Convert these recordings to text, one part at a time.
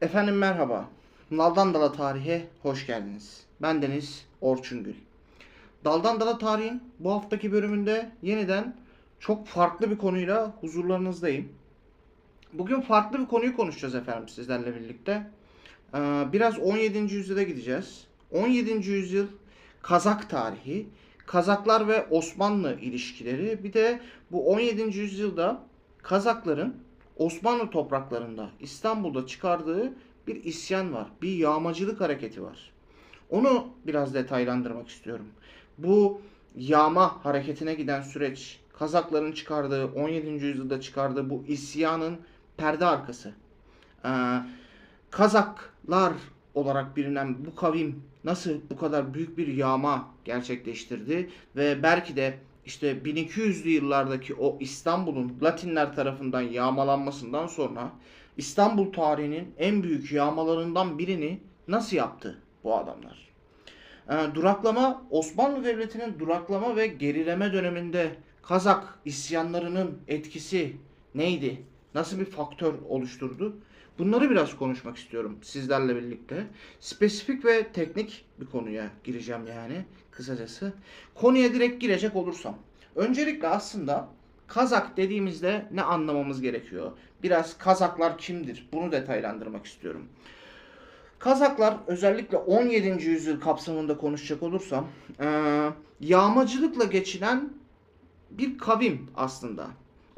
Efendim merhaba. Daldan Dala Tarihe hoş geldiniz. Ben Deniz Orçun Gül. Daldan Dala Tarihin bu haftaki bölümünde yeniden çok farklı bir konuyla huzurlarınızdayım. Bugün farklı bir konuyu konuşacağız efendim sizlerle birlikte. Ee, Biraz 17. yüzyıla gideceğiz. 17. yüzyıl Kazak tarihi, Kazaklar ve Osmanlı ilişkileri, bir de bu 17. yüzyılda Kazakların Osmanlı topraklarında İstanbul'da çıkardığı bir isyan var. Bir yağmacılık hareketi var. Onu biraz detaylandırmak istiyorum. Bu yağma hareketine giden süreç Kazakların çıkardığı 17. yüzyılda çıkardığı bu isyanın perde arkası. Ee, Kazaklar olarak bilinen bu kavim nasıl bu kadar büyük bir yağma gerçekleştirdi ve belki de işte 1200'lü yıllardaki o İstanbul'un Latinler tarafından yağmalanmasından sonra İstanbul tarihinin en büyük yağmalarından birini nasıl yaptı bu adamlar? Ee, duraklama Osmanlı Devleti'nin duraklama ve gerileme döneminde Kazak isyanlarının etkisi neydi? Nasıl bir faktör oluşturdu? Bunları biraz konuşmak istiyorum sizlerle birlikte. Spesifik ve teknik bir konuya gireceğim yani kısacası. Konuya direkt girecek olursam. Öncelikle aslında Kazak dediğimizde ne anlamamız gerekiyor? Biraz Kazaklar kimdir? Bunu detaylandırmak istiyorum. Kazaklar özellikle 17. yüzyıl kapsamında konuşacak olursam yağmacılıkla geçinen bir kavim aslında.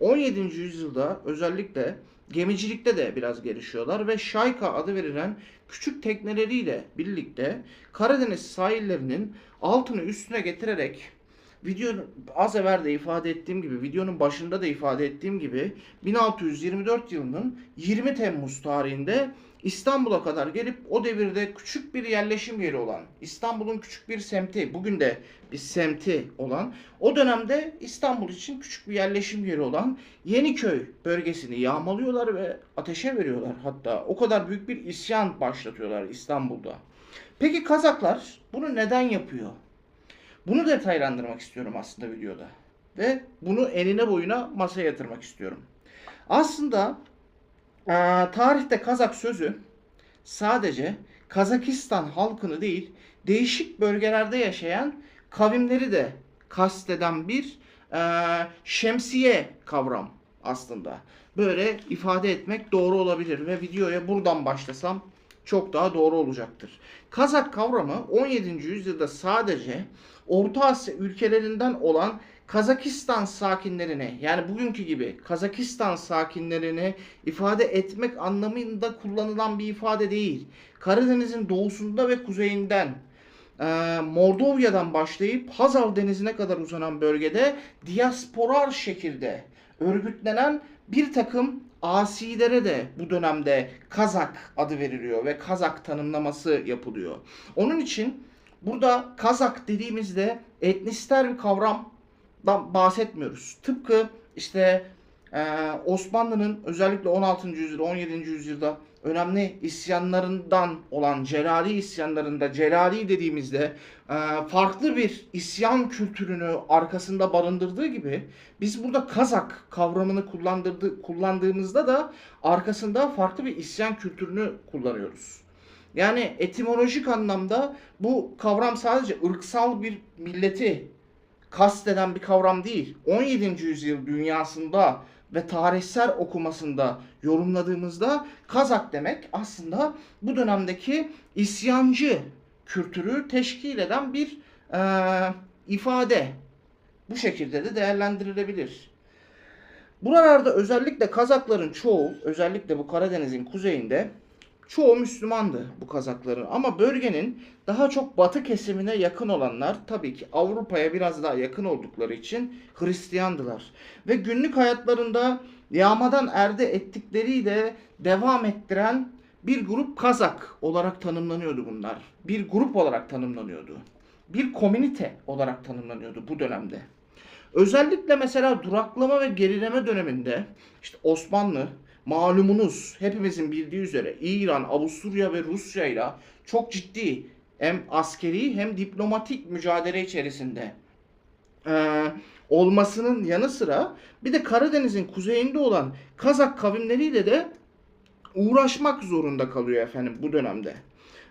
17. yüzyılda özellikle gemicilikte de biraz gelişiyorlar ve Şayka adı verilen küçük tekneleriyle birlikte Karadeniz sahillerinin altını üstüne getirerek videonun az evvel de ifade ettiğim gibi videonun başında da ifade ettiğim gibi 1624 yılının 20 Temmuz tarihinde İstanbul'a kadar gelip o devirde küçük bir yerleşim yeri olan İstanbul'un küçük bir semti bugün de bir semti olan o dönemde İstanbul için küçük bir yerleşim yeri olan Yeniköy bölgesini yağmalıyorlar ve ateşe veriyorlar hatta o kadar büyük bir isyan başlatıyorlar İstanbul'da. Peki Kazaklar bunu neden yapıyor? Bunu detaylandırmak istiyorum aslında videoda. Ve bunu enine boyuna masaya yatırmak istiyorum. Aslında tarihte Kazak sözü sadece Kazakistan halkını değil, değişik bölgelerde yaşayan kavimleri de kasteden bir şemsiye kavram aslında. Böyle ifade etmek doğru olabilir ve videoya buradan başlasam çok daha doğru olacaktır. Kazak kavramı 17. yüzyılda sadece Orta Asya ülkelerinden olan Kazakistan sakinlerine yani bugünkü gibi Kazakistan sakinlerini ifade etmek anlamında kullanılan bir ifade değil. Karadeniz'in doğusunda ve kuzeyinden e, Mordovyadan başlayıp Hazar Denizi'ne kadar uzanan bölgede diasporal şekilde örgütlenen bir takım asilere de bu dönemde Kazak adı veriliyor ve Kazak tanımlaması yapılıyor. Onun için burada Kazak dediğimizde etnisiter bir kavramdan bahsetmiyoruz. Tıpkı işte e, Osmanlı'nın özellikle 16. yüzyılda 17. yüzyılda önemli isyanlarından olan Celali isyanlarında Celali dediğimizde e, farklı bir isyan kültürünü arkasında barındırdığı gibi biz burada Kazak kavramını kullandırdı, kullandığımızda da arkasında farklı bir isyan kültürünü kullanıyoruz. Yani etimolojik anlamda bu kavram sadece ırksal bir milleti kasteden bir kavram değil. 17. yüzyıl dünyasında ve tarihsel okumasında yorumladığımızda Kazak demek aslında bu dönemdeki isyancı kültürü teşkil eden bir eee, ifade. Bu şekilde de değerlendirilebilir. Buralarda özellikle Kazakların çoğu, özellikle bu Karadeniz'in kuzeyinde çoğu Müslümandı bu Kazakların. Ama bölgenin daha çok batı kesimine yakın olanlar tabii ki Avrupa'ya biraz daha yakın oldukları için Hristiyandılar. Ve günlük hayatlarında yağmadan elde ettikleriyle devam ettiren bir grup Kazak olarak tanımlanıyordu bunlar. Bir grup olarak tanımlanıyordu. Bir komünite olarak tanımlanıyordu bu dönemde. Özellikle mesela duraklama ve gerileme döneminde işte Osmanlı malumunuz hepimizin bildiği üzere İran, Avusturya ve Rusya ile çok ciddi hem askeri hem diplomatik mücadele içerisinde eee, olmasının yanı sıra bir de Karadeniz'in kuzeyinde olan Kazak kavimleriyle de uğraşmak zorunda kalıyor efendim bu dönemde.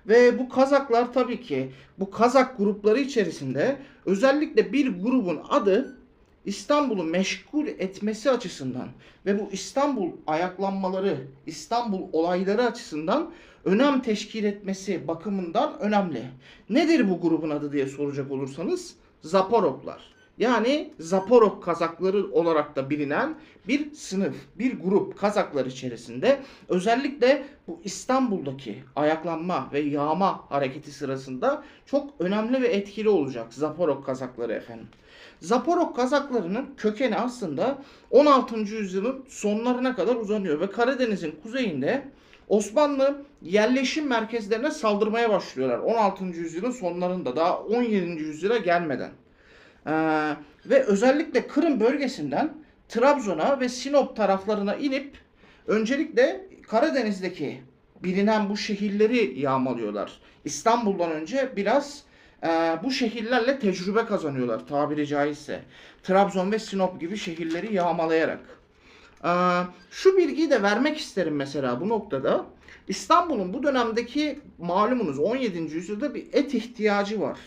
Ve bu Kazaklar tabii ki bu Kazak grupları içerisinde özellikle bir grubun adı İstanbul'u meşgul etmesi açısından ve bu İstanbul ayaklanmaları, İstanbul olayları açısından önem teşkil etmesi bakımından önemli. Nedir bu grubun adı diye soracak olursanız Zaporoklar. Yani Zaporok Kazakları olarak da bilinen bir sınıf, bir grup Kazaklar içerisinde özellikle bu İstanbul'daki ayaklanma ve yağma hareketi sırasında çok önemli ve etkili olacak Zaporok Kazakları efendim. Zaporok Kazaklarının kökeni aslında 16. yüzyılın sonlarına kadar uzanıyor ve Karadeniz'in kuzeyinde Osmanlı yerleşim merkezlerine saldırmaya başlıyorlar 16. yüzyılın sonlarında daha 17. yüzyıla gelmeden. Ee, ve özellikle Kırım bölgesinden Trabzon'a ve Sinop taraflarına inip öncelikle Karadeniz'deki bilinen bu şehirleri yağmalıyorlar. İstanbul'dan önce biraz e, bu şehirlerle tecrübe kazanıyorlar tabiri caizse. Trabzon ve Sinop gibi şehirleri yağmalayarak. Ee, şu bilgiyi de vermek isterim mesela bu noktada. İstanbul'un bu dönemdeki malumunuz 17. yüzyılda bir et ihtiyacı var.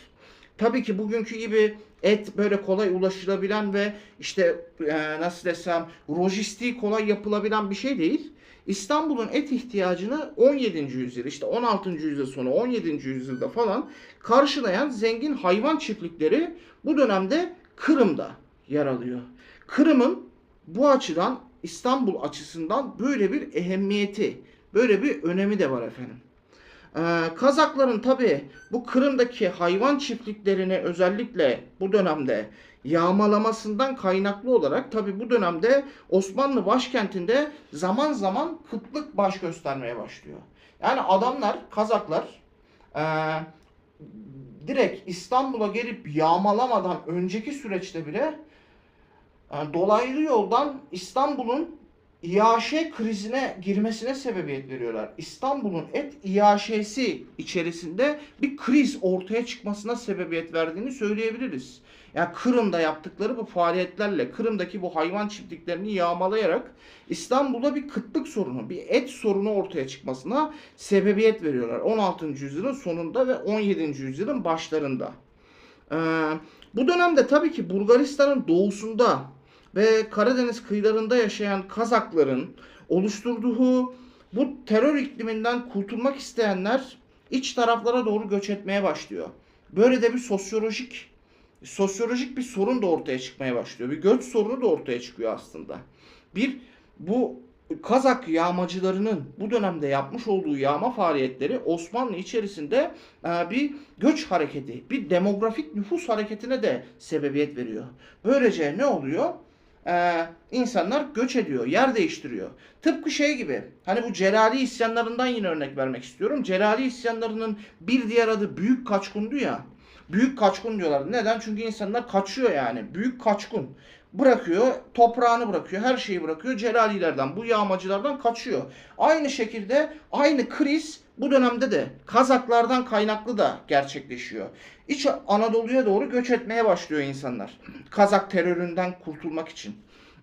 Tabii ki bugünkü gibi et böyle kolay ulaşılabilen ve işte e, nasıl desem lojistiği kolay yapılabilen bir şey değil. İstanbul'un et ihtiyacını 17. yüzyıl işte 16. yüzyıl sonu 17. yüzyılda falan karşılayan zengin hayvan çiftlikleri bu dönemde Kırım'da yer alıyor. Kırım'ın bu açıdan İstanbul açısından böyle bir ehemmiyeti, böyle bir önemi de var efendim. Ee, Kazakların tabi bu Kırım'daki hayvan çiftliklerini özellikle bu dönemde yağmalamasından kaynaklı olarak tabi bu dönemde Osmanlı başkentinde zaman zaman kıtlık baş göstermeye başlıyor. Yani adamlar Kazaklar e, direkt İstanbul'a gelip yağmalamadan önceki süreçte bile e, dolaylı yoldan İstanbul'un İAŞ krizine girmesine sebebiyet veriyorlar. İstanbul'un et İAŞ'si içerisinde bir kriz ortaya çıkmasına sebebiyet verdiğini söyleyebiliriz. Yani Kırım'da yaptıkları bu faaliyetlerle Kırım'daki bu hayvan çiftliklerini yağmalayarak İstanbul'da bir kıtlık sorunu, bir et sorunu ortaya çıkmasına sebebiyet veriyorlar. 16. yüzyılın sonunda ve 17. yüzyılın başlarında. Ee, bu dönemde tabii ki Bulgaristan'ın doğusunda ve Karadeniz kıyılarında yaşayan Kazakların oluşturduğu bu terör ikliminden kurtulmak isteyenler iç taraflara doğru göç etmeye başlıyor. Böyle de bir sosyolojik sosyolojik bir sorun da ortaya çıkmaya başlıyor. Bir göç sorunu da ortaya çıkıyor aslında. Bir bu Kazak yağmacılarının bu dönemde yapmış olduğu yağma faaliyetleri Osmanlı içerisinde e, bir göç hareketi, bir demografik nüfus hareketine de sebebiyet veriyor. Böylece ne oluyor? Ee, insanlar göç ediyor, yer değiştiriyor. Tıpkı şey gibi, hani bu Celali isyanlarından yine örnek vermek istiyorum. Celali isyanlarının bir diğer adı Büyük Kaçkundu ya. Büyük Kaçkun diyorlar. Neden? Çünkü insanlar kaçıyor yani. Büyük Kaçkun bırakıyor, toprağını bırakıyor, her şeyi bırakıyor. Celalilerden, bu yağmacılardan kaçıyor. Aynı şekilde aynı kriz bu dönemde de Kazaklardan kaynaklı da gerçekleşiyor. İç Anadolu'ya doğru göç etmeye başlıyor insanlar. Kazak teröründen kurtulmak için.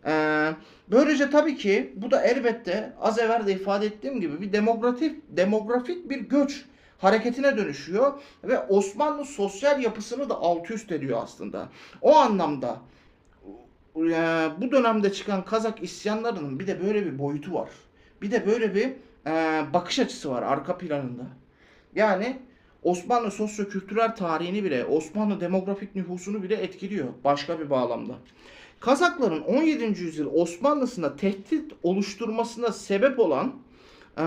Ee, böylece tabii ki bu da elbette az evvel de ifade ettiğim gibi bir demografik, demografik bir göç hareketine dönüşüyor ve Osmanlı sosyal yapısını da alt üst ediyor aslında. O anlamda e, bu dönemde çıkan Kazak isyanlarının bir de böyle bir boyutu var. Bir de böyle bir e, bakış açısı var arka planında. Yani Osmanlı sosyo-kültürel tarihini bile, Osmanlı demografik nüfusunu bile etkiliyor başka bir bağlamda. Kazakların 17. yüzyıl Osmanlısına tehdit oluşturmasına sebep olan e,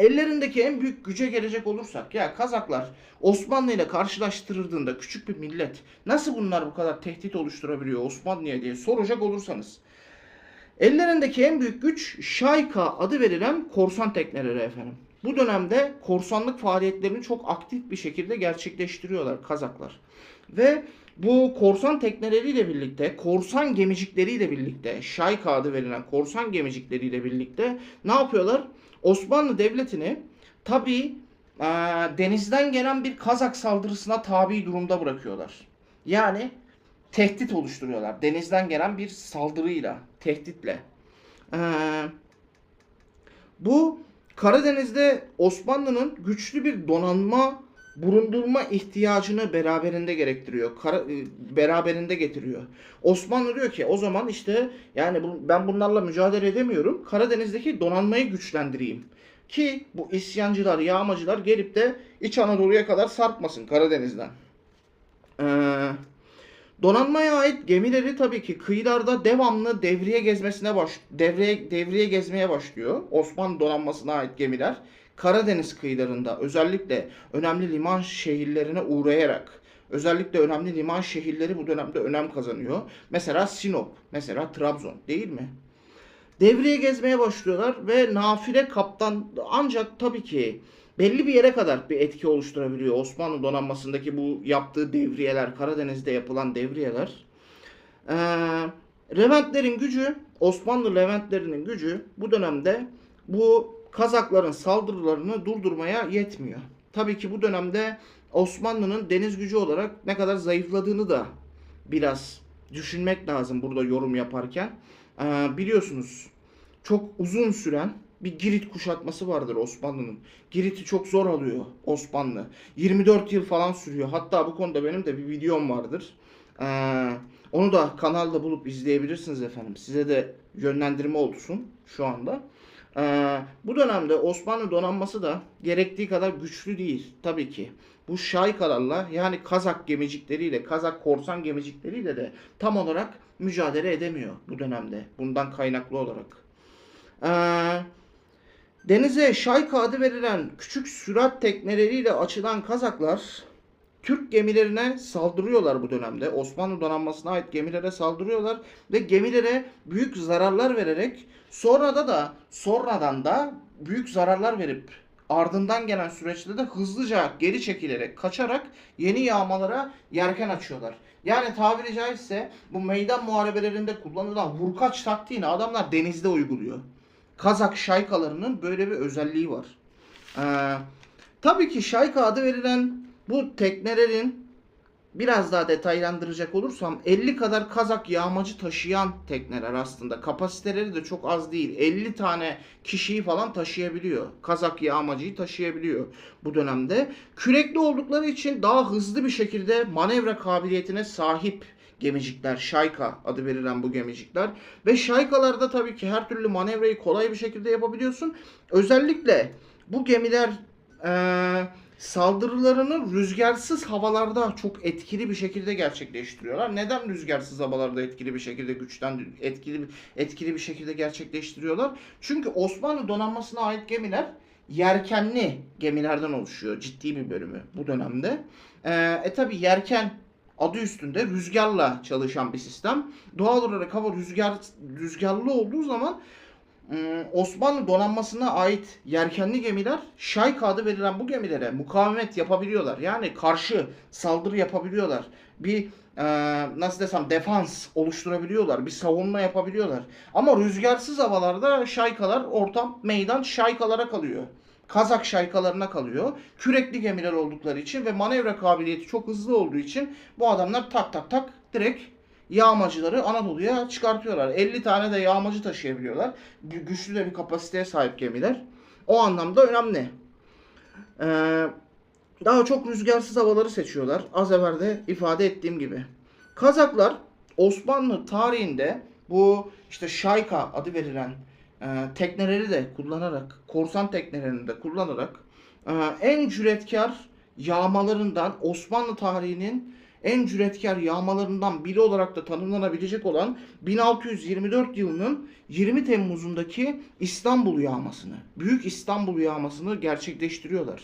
ellerindeki en büyük güce gelecek olursak ya Kazaklar Osmanlı ile karşılaştırıldığında küçük bir millet nasıl bunlar bu kadar tehdit oluşturabiliyor Osmanlı'ya diye soracak olursanız ellerindeki en büyük güç Şayka adı verilen korsan tekneleri efendim. Bu dönemde korsanlık faaliyetlerini çok aktif bir şekilde gerçekleştiriyorlar Kazaklar. Ve bu korsan tekneleriyle birlikte, korsan gemicikleriyle birlikte, Şayka adı verilen korsan gemicikleriyle birlikte ne yapıyorlar? Osmanlı Devleti'ni tabi e, denizden gelen bir Kazak saldırısına tabi durumda bırakıyorlar. Yani tehdit oluşturuyorlar. Denizden gelen bir saldırıyla, tehditle. Eee Bu Karadeniz'de Osmanlı'nın güçlü bir donanma bulundurma ihtiyacını beraberinde gerektiriyor. Kara, e, beraberinde getiriyor. Osmanlı diyor ki o zaman işte yani bu, ben bunlarla mücadele edemiyorum. Karadeniz'deki donanmayı güçlendireyim. Ki bu isyancılar, yağmacılar gelip de İç Anadolu'ya kadar sarkmasın Karadeniz'den. Ee, donanmaya ait gemileri tabii ki kıyılarda devamlı devriye gezmesine baş devriye devriye gezmeye başlıyor. Osmanlı donanmasına ait gemiler Karadeniz kıyılarında özellikle önemli liman şehirlerine uğrayarak özellikle önemli liman şehirleri bu dönemde önem kazanıyor. Mesela Sinop, mesela Trabzon değil mi? Devriye gezmeye başlıyorlar ve nafile kaptan ancak tabii ki belli bir yere kadar bir etki oluşturabiliyor. Osmanlı donanmasındaki bu yaptığı devriyeler, Karadeniz'de yapılan devriyeler. Ee, Leventlerin gücü, Osmanlı Leventlerinin gücü bu dönemde bu Kazakların saldırılarını durdurmaya yetmiyor. Tabii ki bu dönemde Osmanlı'nın deniz gücü olarak ne kadar zayıfladığını da biraz düşünmek lazım burada yorum yaparken. Ee, biliyorsunuz çok uzun süren bir Girit kuşatması vardır Osmanlı'nın. Girit'i çok zor alıyor Osmanlı. 24 yıl falan sürüyor. Hatta bu konuda benim de bir videom vardır. Ee, onu da kanalda bulup izleyebilirsiniz efendim. Size de yönlendirme olsun şu anda. Ee, bu dönemde Osmanlı donanması da gerektiği kadar güçlü değil tabii ki. Bu şaykalarla yani Kazak gemicikleriyle, Kazak korsan gemicikleriyle de tam olarak mücadele edemiyor bu dönemde. Bundan kaynaklı olarak. Ee, denize şayka adı verilen küçük sürat tekneleriyle açılan Kazaklar Türk gemilerine saldırıyorlar bu dönemde. Osmanlı donanmasına ait gemilere saldırıyorlar ve gemilere büyük zararlar vererek sonra da da sonradan da büyük zararlar verip ardından gelen süreçte de hızlıca geri çekilerek kaçarak yeni yağmalara yelken açıyorlar. Yani tabiri caizse bu meydan muharebelerinde kullanılan vurkaç taktiğini adamlar denizde uyguluyor. Kazak şaykalarının böyle bir özelliği var. Ee, tabii ki şayka adı verilen bu teknelerin biraz daha detaylandıracak olursam 50 kadar Kazak yağmacı taşıyan tekneler aslında. Kapasiteleri de çok az değil. 50 tane kişiyi falan taşıyabiliyor. Kazak yağmacıyı taşıyabiliyor bu dönemde. Kürekli oldukları için daha hızlı bir şekilde manevra kabiliyetine sahip gemicikler, şayka adı verilen bu gemicikler. Ve şaykalarda tabii ki her türlü manevrayı kolay bir şekilde yapabiliyorsun. Özellikle bu gemiler eee saldırılarını rüzgarsız havalarda çok etkili bir şekilde gerçekleştiriyorlar. Neden rüzgarsız havalarda etkili bir şekilde güçten etkili etkili bir şekilde gerçekleştiriyorlar? Çünkü Osmanlı donanmasına ait gemiler yelkenli gemilerden oluşuyor ciddi bir bölümü bu dönemde. Ee, e tabi yelken adı üstünde rüzgarla çalışan bir sistem. Doğal olarak hava rüzgar rüzgarlı olduğu zaman Osmanlı donanmasına ait yelkenli gemiler Şayka adı verilen bu gemilere mukavemet yapabiliyorlar. Yani karşı saldırı yapabiliyorlar. Bir e, nasıl desem defans oluşturabiliyorlar. Bir savunma yapabiliyorlar. Ama rüzgarsız havalarda şaykalar ortam meydan şaykalara kalıyor. Kazak şaykalarına kalıyor. Kürekli gemiler oldukları için ve manevra kabiliyeti çok hızlı olduğu için bu adamlar tak tak tak direkt yağmacıları Anadolu'ya çıkartıyorlar. 50 tane de yağmacı taşıyabiliyorlar. Gü- Güçlü de bir kapasiteye sahip gemiler. O anlamda önemli. Ee, daha çok rüzgarsız havaları seçiyorlar. Az evvel de ifade ettiğim gibi. Kazaklar Osmanlı tarihinde bu işte şayka adı verilen e, tekneleri de kullanarak, korsan teknelerini de kullanarak e, en cüretkar yağmalarından Osmanlı tarihinin en cüretkar yağmalarından biri olarak da tanımlanabilecek olan 1624 yılının 20 Temmuz'undaki İstanbul yağmasını, Büyük İstanbul yağmasını gerçekleştiriyorlar.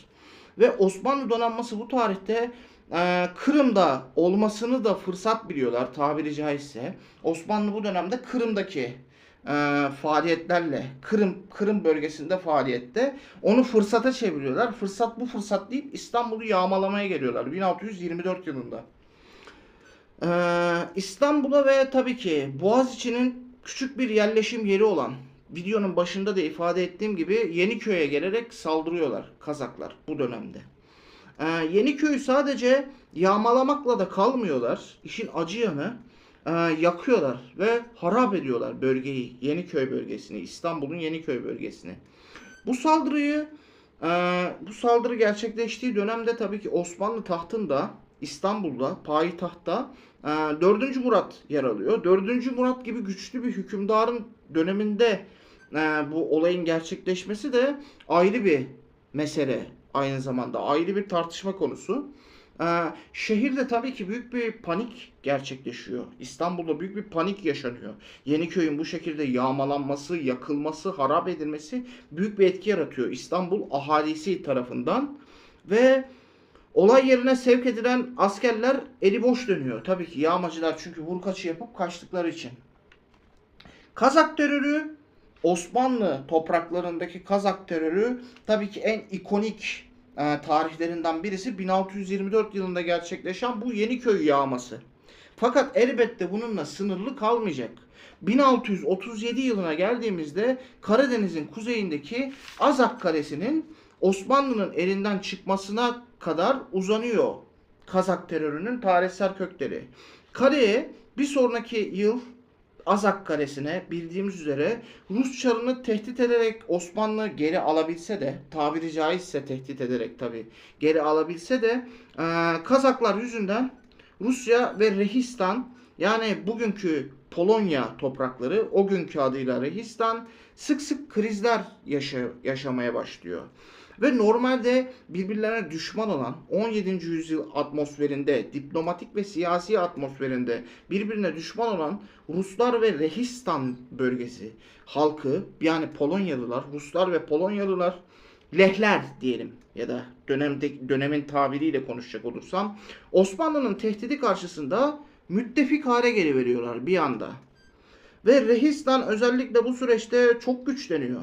Ve Osmanlı donanması bu tarihte e, Kırım'da olmasını da fırsat biliyorlar tabiri caizse. Osmanlı bu dönemde Kırım'daki e, faaliyetlerle Kırım Kırım bölgesinde faaliyette onu fırsata çeviriyorlar. Fırsat bu fırsat deyip İstanbul'u yağmalamaya geliyorlar 1624 yılında. Ee, İstanbul'a ve tabii ki Boğaziçi'nin küçük bir yerleşim yeri olan videonun başında da ifade ettiğim gibi Yeniköy'e gelerek saldırıyorlar Kazaklar bu dönemde. Ee, Yeniköy'ü sadece yağmalamakla da kalmıyorlar. İşin acı yanı e, yakıyorlar ve harap ediyorlar bölgeyi, Yeniköy bölgesini, İstanbul'un Yeniköy bölgesini. Bu saldırıyı e, bu saldırı gerçekleştiği dönemde tabii ki Osmanlı tahtında İstanbul'da payitahtta e, 4. Murat yer alıyor. 4. Murat gibi güçlü bir hükümdarın döneminde e, bu olayın gerçekleşmesi de ayrı bir mesele aynı zamanda ayrı bir tartışma konusu. Ee, şehirde tabii ki büyük bir panik gerçekleşiyor. İstanbul'da büyük bir panik yaşanıyor. Yeniköy'ün bu şekilde yağmalanması, yakılması, harap edilmesi büyük bir etki yaratıyor İstanbul ahalisi tarafından ve olay yerine sevk edilen askerler eli boş dönüyor. Tabii ki yağmacılar çünkü vurkaçı yapıp kaçtıkları için. Kazak terörü Osmanlı topraklarındaki Kazak terörü tabii ki en ikonik e, tarihlerinden birisi 1624 yılında gerçekleşen bu Yeniköy yağması. Fakat elbette bununla sınırlı kalmayacak. 1637 yılına geldiğimizde Karadeniz'in kuzeyindeki Azak Kalesi'nin Osmanlı'nın elinden çıkmasına kadar uzanıyor Kazak terörünün tarihsel kökleri. Kaleye bir sonraki yıl Azak Kalesi'ne bildiğimiz üzere Rus çarını tehdit ederek Osmanlı geri alabilse de tabiri caizse tehdit ederek tabi geri alabilse de Kazaklar yüzünden Rusya ve Rehistan yani bugünkü Polonya toprakları o günkü adıyla Rehistan sık sık krizler yaşa, yaşamaya başlıyor. Ve normalde birbirlerine düşman olan 17. yüzyıl atmosferinde, diplomatik ve siyasi atmosferinde birbirine düşman olan Ruslar ve Rehistan bölgesi halkı yani Polonyalılar, Ruslar ve Polonyalılar Lehler diyelim ya da dönemde, dönemin tabiriyle konuşacak olursam Osmanlı'nın tehdidi karşısında müttefik hale geliveriyorlar bir anda. Ve Rehistan özellikle bu süreçte çok güçleniyor.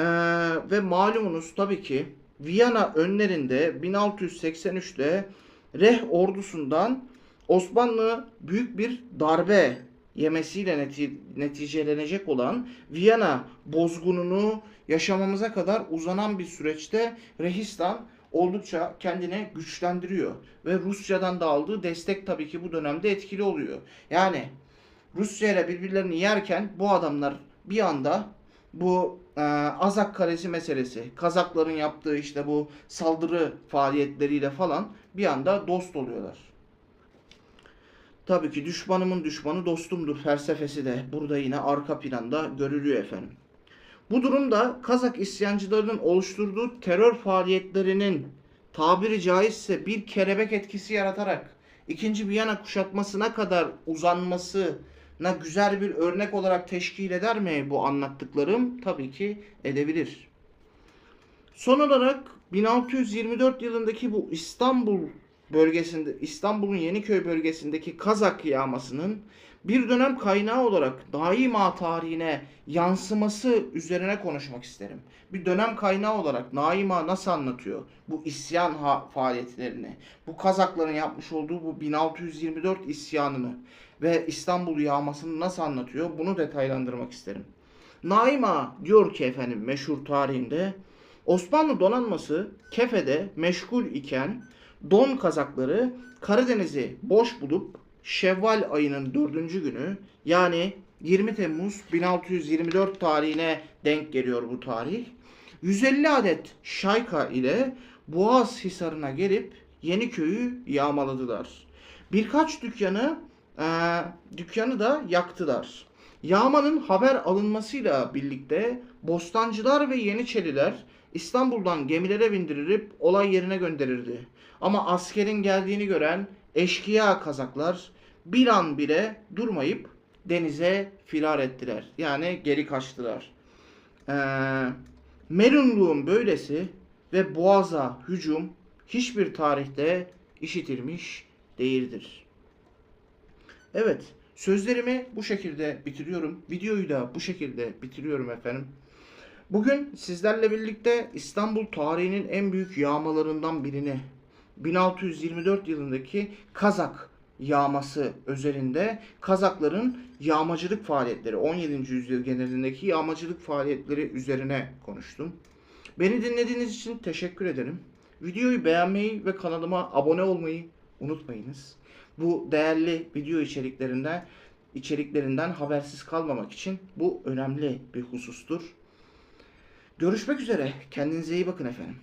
Ee, ve malumunuz tabii ki Viyana önlerinde 1683'te Reh ordusundan Osmanlı büyük bir darbe yemesiyle neti- neticelenecek olan Viyana bozgununu yaşamamıza kadar uzanan bir süreçte Rehistan oldukça kendine güçlendiriyor. Ve Rusya'dan da aldığı destek tabii ki bu dönemde etkili oluyor. Yani Rusya ile birbirlerini yerken bu adamlar bir anda bu e, Azak Kalesi meselesi, Kazakların yaptığı işte bu saldırı faaliyetleriyle falan bir anda dost oluyorlar. Tabii ki düşmanımın düşmanı dostumdur felsefesi de burada yine arka planda görülüyor efendim. Bu durumda Kazak isyancılarının oluşturduğu terör faaliyetlerinin tabiri caizse bir kelebek etkisi yaratarak ikinci Viyana kuşatmasına kadar uzanmasına güzel bir örnek olarak teşkil eder mi bu anlattıklarım? Tabii ki edebilir. Son olarak 1624 yılındaki bu İstanbul bölgesinde İstanbul'un Yeniköy bölgesindeki Kazak yağmasının bir dönem kaynağı olarak daima tarihine yansıması üzerine konuşmak isterim. Bir dönem kaynağı olarak Naima nasıl anlatıyor bu isyan faaliyetlerini, bu Kazakların yapmış olduğu bu 1624 isyanını ve İstanbul yağmasını nasıl anlatıyor bunu detaylandırmak isterim. Naima diyor ki efendim meşhur tarihinde Osmanlı donanması Kefe'de meşgul iken Don Kazakları Karadeniz'i boş bulup Şevval ayının dördüncü günü yani 20 Temmuz 1624 tarihine denk geliyor bu tarih. 150 adet şayka ile Boğaz Hisarı'na gelip Yeniköy'ü yağmaladılar. Birkaç dükkanı e, dükkanı da yaktılar. Yağmanın haber alınmasıyla birlikte Bostancılar ve Yeniçeriler İstanbul'dan gemilere bindirilip olay yerine gönderildi. Ama askerin geldiğini gören eşkıya kazaklar bir an bile durmayıp denize firar ettiler. Yani geri kaçtılar. Ee, Merunluğun böylesi ve Boğaz'a hücum hiçbir tarihte işitilmiş değildir. Evet, sözlerimi bu şekilde bitiriyorum. Videoyu da bu şekilde bitiriyorum efendim. Bugün sizlerle birlikte İstanbul tarihinin en büyük yağmalarından birini 1624 yılındaki Kazak yağması özelinde Kazakların yağmacılık faaliyetleri 17. yüzyıl genelindeki yağmacılık faaliyetleri üzerine konuştum. Beni dinlediğiniz için teşekkür ederim. Videoyu beğenmeyi ve kanalıma abone olmayı unutmayınız. Bu değerli video içeriklerinden içeriklerinden habersiz kalmamak için bu önemli bir husustur. Görüşmek üzere. Kendinize iyi bakın efendim.